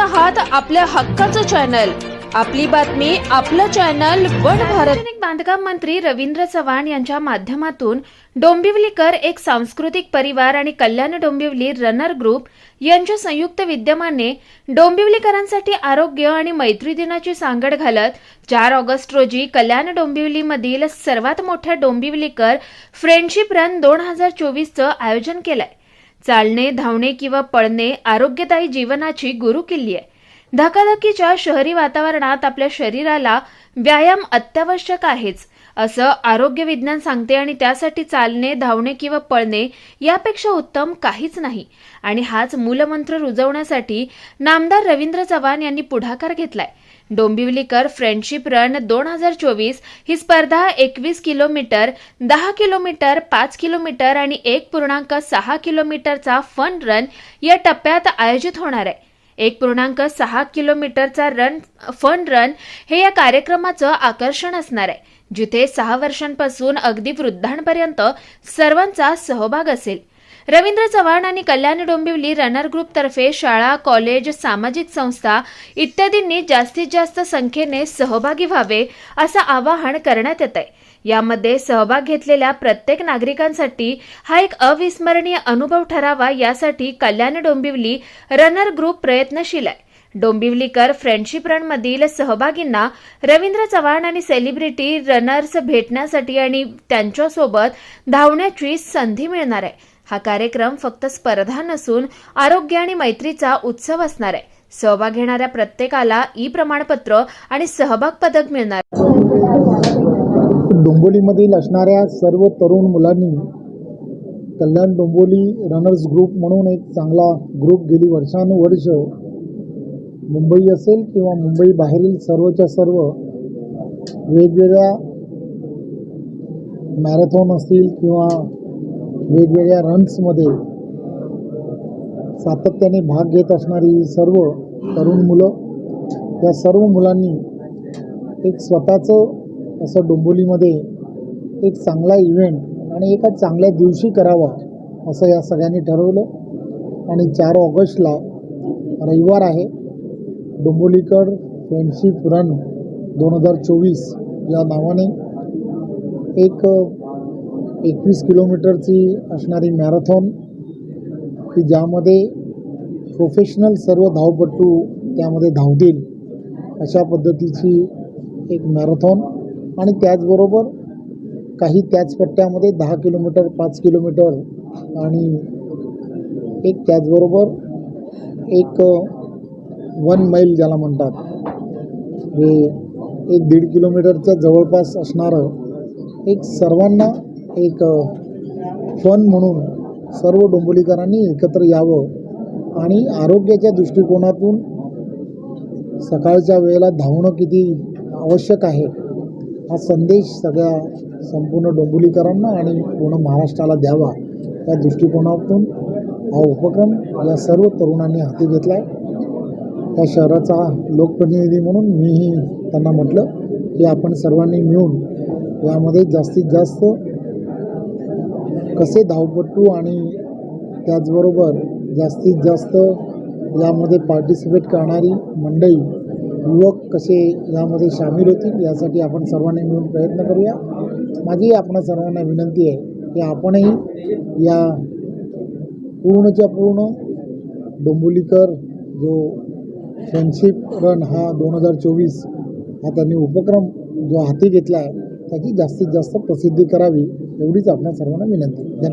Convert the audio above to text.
आहात आपल्या हक्काचं चॅनल. आपली बातमी आपलं चॅनल वन भारत. बांधकाम मंत्री रवींद्र चव्हाण यांच्या माध्यमातून डोंबिवलीकर एक सांस्कृतिक परिवार आणि कल्याण डोंबिवली रनर ग्रुप यांच्या संयुक्त विद्यमाने डोंबिवलीकरांसाठी आरोग्य आणि मैत्री दिनाची सांगड घालत चार ऑगस्ट रोजी कल्याण डोंबिवलीमधील सर्वात मोठ्या डोंबिवलीकर फ्रेंडशिप रन दोन हजार चोवीसचं आयोजन केलंय. चालणे धावणे किंवा पळणे आरोग्यदायी जीवनाची गुरुकिल्ली आहे. धकाधकीच्या शहरी वातावरणात आपल्या शरीराला व्यायाम अत्यावश्यक आहेच. असं आरोग्य विज्ञान सांगते आणि त्यासाठी चालणे धावणे किंवा पळणे यापेक्षा उत्तम काहीच नाही. आणि हाच मूलमंत्र रुजवण्यासाठी नामदार रवींद्र चव्हाण यांनी पुढाकार घेतलाय. डोंबिवलीकर फ्रेंडशिप रन दोन हजार चोवीस ही स्पर्धा एकवीस किलोमीटर दहा किलोमीटर पाच किलोमीटर आणि एक पूर्णांक सहा किलोमीटरचा फन रन या टप्प्यात आयोजित होणार आहे. एक पूर्णांक सहा किलोमीटरचा रन फन रन हे या कार्यक्रमाचं आकर्षण असणार आहे. जिथे सहा वर्षांपासून अगदी वृद्धांपर्यंत सर्वांचा सहभाग असेल. रवींद्र चव्हाण आणि कल्याण डोंबिवली रनर ग्रुपतर्फे शाळा कॉलेज सामाजिक संस्था इत्यादींनी जास्तीत जास्त संख्येने सहभागी व्हावे असं आवाहन करण्यात येत आहे यामध्ये सहभाग घेतलेल्या प्रत्येक नागरिकांसाठी हा एक अविस्मरणीय अनुभव ठरावा यासाठी कल्याण डोंबिवली रनर ग्रुप प्रयत्नशील आहे. डोंबिवलीकर फ्रेंडशिप रनमधील सहभागींना रवींद्र चव्हाण आणि सेलिब्रिटी रनर्स भेटण्यासाठी आणि त्यांच्यासोबत धावण्याची संधी मिळणार आहे. हा कार्यक्रम फक्त स्पर्धा नसून आरोग्य आणि मैत्रीचा उत्सव असणार आहे. सहभाग घेणाऱ्या प्रत्येकाला ई प्रमाणपत्र आणि सहभाग पदक मिळणार. डोंबोलीमधील असणाऱ्या सर्व तरुण मुलांनी कल्याण डोंबोली रनर्स ग्रुप म्हणून एक चांगला ग्रुप गेली वर्षानुवर्ष मुंबई असेल किंवा मुंबई बाहेरील सर्वच्या सर्व वेगवेगळ्या मॅरेथॉन असतील किंवा वेगवेगळ्या रन्समध्ये सातत्याने भाग घेत असणारी सर्व तरुण मुलं या सर्व मुलांनी एक स्वतःचं असं डोंबोलीमध्ये एक चांगला इव्हेंट आणि एका चांगल्या दिवशी करावा असं या सगळ्यांनी ठरवलं. आणि चार ऑगस्टला रविवार आहे. डोंबोलीकर फ्रेंडशिप रन दोन हजार चोवीस या नावाने एक एकवीस किलोमीटरची असणारी मॅरेथॉन की ज्यामध्ये प्रोफेशनल सर्व धावपटू त्यामध्ये धावतील अशा पद्धतीची एक मॅरेथॉन. आणि त्याचबरोबर काही त्याच पट्ट्यामध्ये दहा किलोमीटर पाच किलोमीटर आणि एक त्याचबरोबर एक वन मैल ज्याला म्हणतात. हे एक दीड किलोमीटरच्या जवळपास असणारं एक सर्वांना एक फन म्हणून सर्व डोंबोलीकरांनी एकत्र यावं आणि आरोग्याच्या दृष्टिकोनातून सकाळच्या वेळेला धावणं किती आवश्यक आहे हा संदेश सगळ्या संपूर्ण डोंबोलीकरांना आणि पूर्ण महाराष्ट्राला द्यावा. त्या दृष्टिकोनातून हा उपक्रम या सर्व तरुणांनी हाती घेतला आहे त्या शहराचा लोकप्रतिनिधी म्हणून मीही त्यांना म्हटलं की आपण सर्वांनी मिळून यामध्ये जास्तीत जास्त कसे धावपटू आणि त्याचबरोबर जास्तीत जास्त यामध्ये पार्टिसिपेट करणारी मंडळी युवक कसे यामध्ये सामील होतील यासाठी आपण सर्वांनी मिळून प्रयत्न करूया. माझी आपणा सर्वांना विनंती आहे की आपणही या पूर्णच्या पूर्ण डोंबुलीकर जो फ्रेंडशिप रन हा दोन हजार चोवीस हा त्यांनी उपक्रम जो हाती घेतला आहे त्याची जास्तीत जास्त प्रसिद्धी करावी एवढीच आपल्या सर्वांना विनंती धन्यवाद.